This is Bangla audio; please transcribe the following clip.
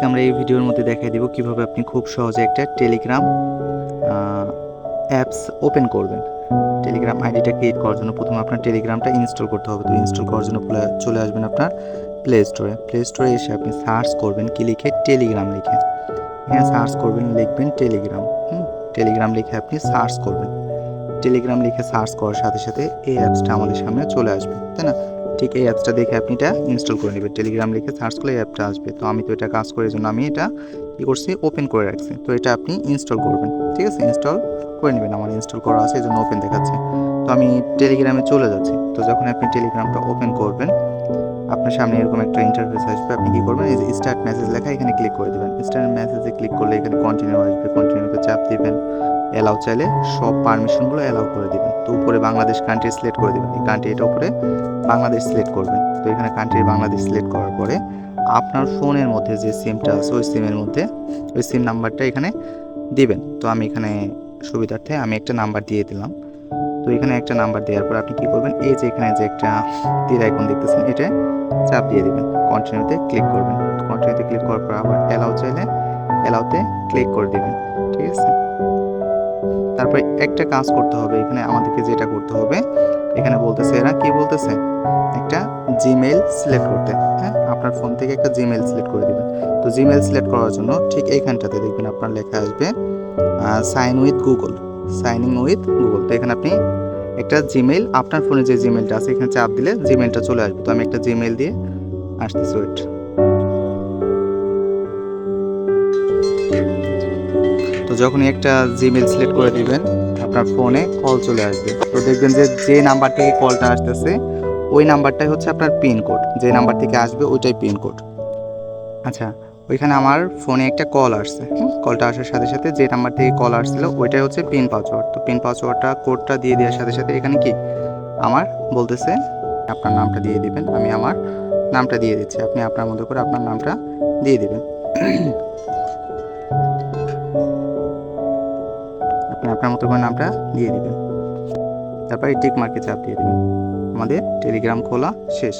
আজকে আমরা এই ভিডিওর মধ্যে দেখাই দিব কীভাবে আপনি খুব সহজে একটা টেলিগ্রাম অ্যাপস ওপেন করবেন। টেলিগ্রাম আইডিটা ক্রিয়েট করার জন্য প্রথমে আপনার টেলিগ্রামটা ইনস্টল করতে হবে। তো ইনস্টল করার জন্য চলে আসবেন আপনার প্লে স্টোরে প্লে স্টোরে এসে আপনি সার্চ করবেন কি লিখে? টেলিগ্রাম লিখে। হ্যাঁ সার্চ করবেন, লিখবেন টেলিগ্রাম হুম টেলিগ্রাম লিখে আপনি সার্চ করবেন। টেলিগ্রাম লিখে সার্চ করার সাথে সাথে এই অ্যাপসটা আমাদের সামনে চলে আসবে, তাই না? ঠিক এই অ্যাপসটা দেখে আপনি এটা ইনস্টল করে নেবেন। টেলিগ্রাম লিখে সার্চ করলে এই অ্যাপটা আসবে। তো আমি তো এটা কাজ করার জন্য আমি এটা কী করছি ওপেন করে রাখছি। তো এটা আপনি ইনস্টল করবেন। ঠিক আছে? ইনস্টল করে নেবেন। আমার ইনস্টল করা আছে, এই জন্য ওপেন দেখাচ্ছে। তো আমি টেলিগ্রামে চলে যাচ্ছি। তো যখন আপনি টেলিগ্রামটা ওপেন করবেন, আপনার সামনে এরকম একটা ইন্টারফেস আসবে। আপনি কী করবেন? এই যে স্টার্ট মেসেজ লেখা, এখানে ক্লিক করে দেবেন। স্টার্ট মেসেজে ক্লিক করলে এখানে কন্টিনিউ আসবে। কন্টিনিউতে চাপ দিবেন। অ্যালাউ চাইলে সব পারমিশনগুলো অ্যালাউ করে দিবেন। তো উপরে বাংলাদেশ কান্ট্রি সিলেক্ট করে দেবেন। এই কান্ট্রি এটা উপরে বাংলাদেশ সিলেক্ট করবেন। তো এখানে কান্ট্রি বাংলাদেশ সিলেক্ট করার পরে আপনার ফোনের মধ্যে যে সিমটা আছে, ওই সিমের মধ্যে ওই সিম নাম্বারটা এখানে দিবেন। তো আমি এখানে সুবিধার্থে আমি একটা নাম্বার দিয়ে দিলাম। তো এখানে একটা নাম্বার দেওয়ার পর আপনি কি করবেন? এই যে এখানে যে একটা তীর আইকন দেখতেছেন, এটা চাপ দিয়ে দিবেন। কন্টিনিউতে ক্লিক করবেন। কন্টিনিউতে ক্লিক করার পর আবার অ্যালাউ চাইলে অ্যালাউতে ক্লিক করে দিবেন। ঠিক আছে? তারপরে একটা কাজ করতে হবে, এখানে আমাদেরকে যেটা করতে হবে, এখানে বলতেছে এরা কি বলতেছে? একটা জিমেল সিলেক্ট করতে হ্যাঁ? আপনার ফোন থেকে একটা জিমেল সিলেক্ট করে দেবেন। তো জিমেল সিলেক্ট করার জন্য ঠিক এইখানটাতে দেখবেন আপনার লেখা আসবে sign with Google signing with Google তো এখানে আপনি একটা জিমেল আপনার ফোনে যে জিমেলটা আছে, এখানে চাপ দিলে জিমেলটা চলে আসবে। তো আমি একটা জিমেল দিয়ে আসতেছি ওয়েট তো যখনই একটা জিমেল সিলেক্ট করে দিবেন, আপনার ফোনে কল চলে আসবে। তো দেখবেন যে যে নাম্বার থেকে কলটা আসতেছে, ওই নাম্বারটাই হচ্ছে আপনার পিন কোড যে নাম্বার থেকে আসবে, ওইটাই পিন কোড আচ্ছা ওইখানে আমার ফোনে একটা কল আসছে। কলটা আসার সাথে সাথে যে নাম্বার থেকে কল আসছিল, ওইটাই হচ্ছে পিন পাসওয়ার্ড তো পিন পাসওয়ার্ডটা কোডটা দিয়ে দেওয়ার সাথে সাথে এখানে কি? আমার বলতেছে, আপনার নামটা দিয়ে দিবেন। আমি আমার নামটা দিয়ে দিচ্ছি। আপনি আপনার মতো করে আপনার নামটা দিয়ে দিবেন। আপনি আপনার মতো করে নামটা দিয়ে দেবেন। তারপরে টিক মার্কে চাপ দিয়ে দেবেন। আমাদের টেলিগ্রাম খোলা শেষ।